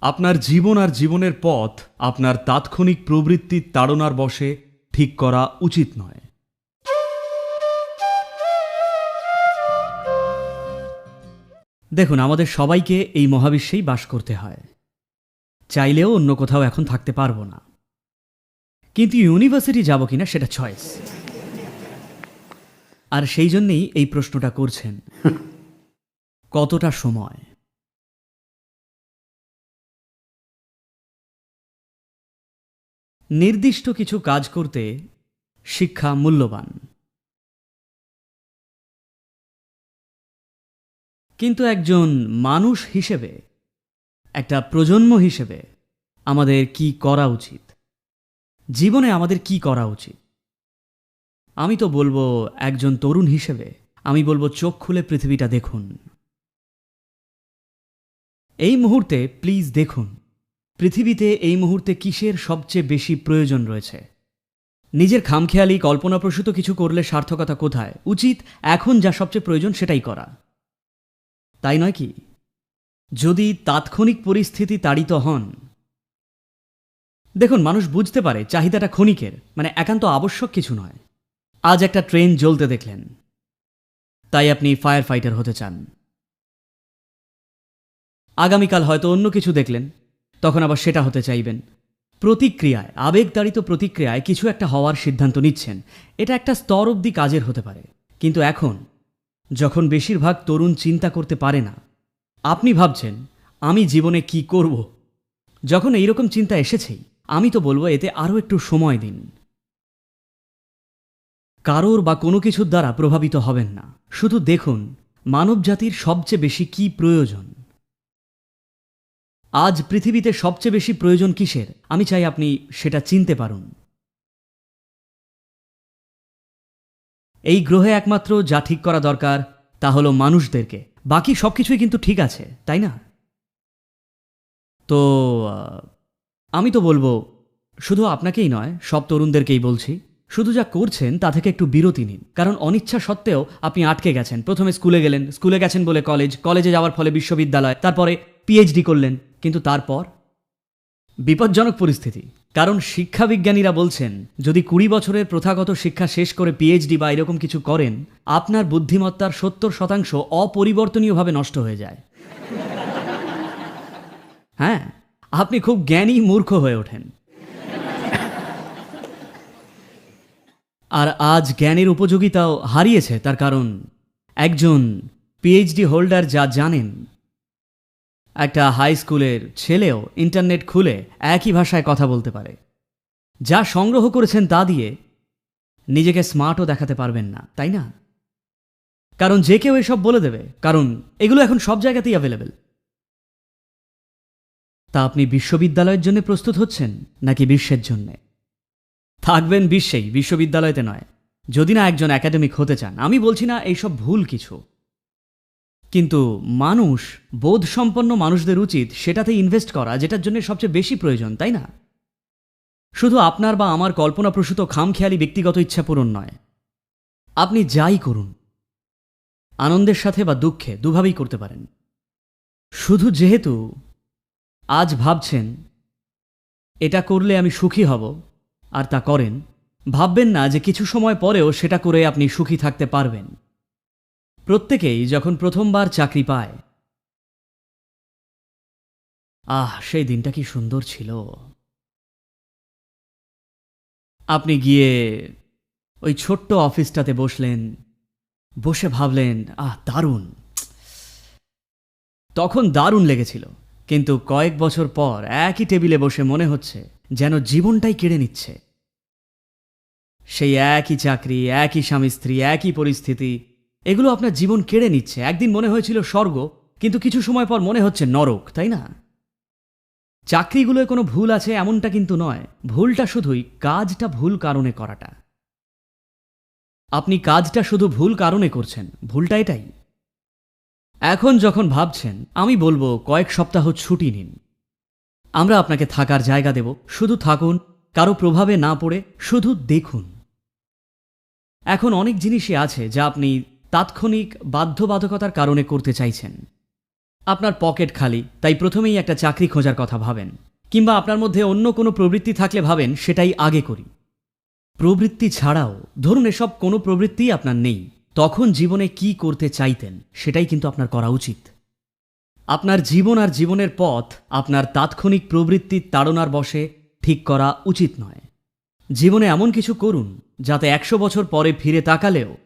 আপনার জীবন আর জীবনের পথ আপনার তাৎক্ষণিক প্রবৃত্তির তাড়নার বশে ঠিক করা উচিত নয়। দেখুন, আমাদের সবাইকে এই মহাবিশ্বেই বাস করতে হয়। চাইলেও অন্য কোথাও এখন থাকতে পারব না। কিন্তু ইউনিভার্সিটি যাব কিনা সেটা চয়েস আর সেই জন্যেই এই প্রশ্নটা করছেন। কতটা সময়? নির্দিষ্ট কিছু কাজ করতে শিক্ষা মূল্যবান। কিন্তু একজন মানুষ হিসেবে, একটা প্রজন্ম হিসেবে আমাদের কি করা উচিত? জীবনে আমাদের কি করা উচিত? আমি তো বলব একজন তরুণ হিসেবে, আমি বলব চোখ খুলে পৃথিবীটা দেখুন। এই মুহূর্তে প্লিজ দেখুন। পৃথিবীতে এই মুহূর্তে কিসের সবচেয়ে বেশি প্রয়োজন রয়েছে? নিজের খামখেয়ালি, কল্পনাপ্রসূত কিছু করলে সার্থকতা কোথায়? উচিত এখন যা সবচেয়ে প্রয়োজন সেটাই করা। তাই নয় কি? যদি তাৎক্ষণিক পরিস্থিতি তাড়িত হন। দেখুন, মানুষ বুঝতে পারে চাহিদাটা ক্ষণিকের মানে একান্ত আবশ্যক কিছু নয়। আজ একটা ট্রেন জ্বলতে দেখলেন। তাই আপনি ফায়ার ফাইটার হতে চান। আগামীকাল হয়তো অন্য কিছু দেখলেন। তখন আবার সেটা হতে চাইবেন। প্রতিক্রিয়ায় আবেগতাড়িত প্রতিক্রিয়ায় কিছু একটা হওয়ার সিদ্ধান্ত নিচ্ছেন। এটা একটা স্তর অবধি কাজের হতে পারে। কিন্তু এখন, যখন বেশিরভাগ তরুণ চিন্তা করতে পারে না, আপনি ভাবছেন, আমি জীবনে কি করব? যখন এইরকম চিন্তা এসেছেই, আমি তো বলব এতে আরও একটু সময় দিন। কারোর বা কোনো কিছুর দ্বারা প্রভাবিত হবেন না। শুধু দেখুন, মানবজাতির সবচেয়ে বেশি কি প্রয়োজন। আজ পৃথিবীতে সবচেয়ে বেশি প্রয়োজন কিসের? আমি চাই আপনি সেটা চিনতে পারুন। এই গ্রহে একমাত্র যা ঠিক করা দরকার, তা হলো মানুষদেরকে। বাকি সব কিছুই কিন্তু ঠিক আছে, তাই না? তো আমি তো বলব, শুধু আপনাকেই নয়, সব তরুণদেরকেই বলছি। শুধু যা করছেন, তা থেকে একটু বিরতি নিন। কারণ অনিচ্ছা সত্ত্বেও আপনি আটকে গেছেন। প্রথমে স্কুলে গেলেন, স্কুলে গেছেন বলে কলেজ, কলেজে যাওয়ার ফলে বিশ্ববিদ্যালয়, তারপরে পিএইচডি করলেন। কিন্তু তারপর? বিপজ্জনক পরিস্থিতি। কারণ শিক্ষাবিজ্ঞানীরা বলছেন, যদি কুড়ি বছরের প্রথাগত শিক্ষা শেষ করে পিএইচডি বা এরকম কিছু করেন, আপনার বুদ্ধিমত্তার সত্তর শতাংশ অপরিবর্তনীয়ভাবে নষ্ট হয়ে যায়। হ্যাঁ আপনি খুব জ্ঞানী মূর্খ হয়ে ওঠেন। আর আজ জ্ঞানের উপযোগিতাও হারিয়েছে, তার কারণ একজন পিএইচডি হোল্ডার যা জানেন একটা হাই স্কুলের ছেলেও ইন্টারনেট খুলে একই ভাষায় কথা বলতে পারে। যা সংগ্রহ করেছেন তা দিয়ে নিজেকে স্মার্টও দেখাতে পারবেন না, তাই না? কারণ যে কেউ এসব বলে দেবে, কারণ এগুলো এখন সব জায়গাতেই অ্যাভেলেবেল তা আপনি বিশ্ববিদ্যালয়ের জন্য প্রস্তুত হচ্ছেন, নাকি বিশ্বের জন্যে? থাকবেন বিশ্বেই, বিশ্ববিদ্যালয়তে নয়। যদি না একজন একাডেমিক হতে চান, আমি বলছি না এইসব ভুল কিছু। কিন্তু মানুষ, বোধসম্পন্ন মানুষদের উচিত সেটাতে ইনভেস্ট করা, যেটার জন্য সবচেয়ে বেশি প্রয়োজন, তাই না? শুধু আপনার বা আমার কল্পনাপ্রসূত খামখেয়ালি ব্যক্তিগত ইচ্ছা পূরণ নয়। আপনি যাই করুন, আনন্দের সাথে বা দুঃখে দুভাবেই করতে পারেন। শুধু যেহেতু আজ ভাবছেন, এটা করলে আমি সুখী হব, আর তা করেন, ভাববেন না যে কিছু সময় পরেও সেটা করে আপনি সুখী থাকতে পারবেন। প্রত্যেকেই যখন প্রথমবার চাকরি পায়, আহ, সেই দিনটা কি সুন্দর ছিল। আপনি গিয়ে ওই ছোট্ট অফিসটাতে বসলেন, বসে ভাবলেন, আহ, দারুণ। তখন দারুণ লেগেছিল, কিন্তু কয়েক বছর পর একই টেবিলে বসে মনে হচ্ছে যেন জীবনটাই কেড়ে নিচ্ছে। সেই একই চাকরি, একই স্বামী স্ত্রী, একই পরিস্থিতি এগুলো আপনার জীবন কেড়ে নিচ্ছে। একদিন মনে হয়েছিল স্বর্গ, কিন্তু কিছু সময় পর মনে হচ্ছে নরক, তাই না? চাকরিগুলোয় কোনো ভুল আছে এমনটা কিন্তু নয়। ভুলটা শুধুই কাজটা ভুল কারণে করাটা। আপনি কাজটা শুধু ভুল কারণে করছেন, ভুলটা এটাই। এখন যখন ভাবছেন, আমি বলব কয়েক সপ্তাহ ছুটি নিন। আমরা আপনাকে থাকার জায়গা দেব, শুধু থাকুন, কারও প্রভাবে না পড়ে, শুধু দেখুন। এখন অনেক জিনিসই আছে যা আপনি তাৎক্ষণিক বাধ্যবাধকতার কারণে করতে চাইছেন। আপনার পকেট খালি, তাই প্রথমেই একটা চাকরি খোঁজার কথা ভাবেন, কিংবা আপনার মধ্যে অন্য কোনো প্রবৃত্তি থাকলে ভাবেন সেটাই আগে করি। প্রবৃত্তি ছাড়াও, ধরুন এসব কোনো প্রবৃত্তিই আপনার নেই, তখন জীবনে কি করতে চাইতেন, সেটাই কিন্তু আপনার করা উচিত। আপনার জীবন আর জীবনের পথ, আপনার তাৎক্ষণিক প্রবৃত্তির তাড়নার বসে ঠিক করা উচিত নয়। জীবনে এমন কিছু করুন, যাতে একশো বছর পরে ফিরে তাকালেও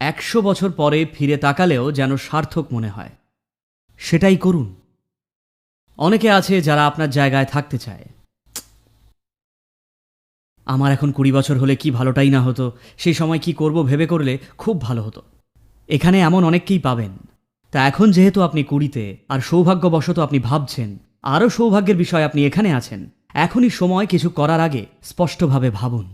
একশো বছর পরে ফিরে তাকালেও যেন সার্থক মনে হয়। সেটাই করুন। অনেকে আছে যারা আপনার জায়গায় থাকতে চায়। আমার এখন কুড়ি বছর হলে কি ভালোটাই না হতো, সেই সময় কি করব ভেবে করলে খুব ভালো হতো। এখানে এমন অনেককেই পাবেন। তা এখন যেহেতু আপনি কুড়িতে, আর সৌভাগ্যবশত আপনি ভাবছেন, আরও সৌভাগ্যের বিষয় আপনি এখানে আছেন, এখনই সময় কিছু করার আগে স্পষ্টভাবে ভাবুন।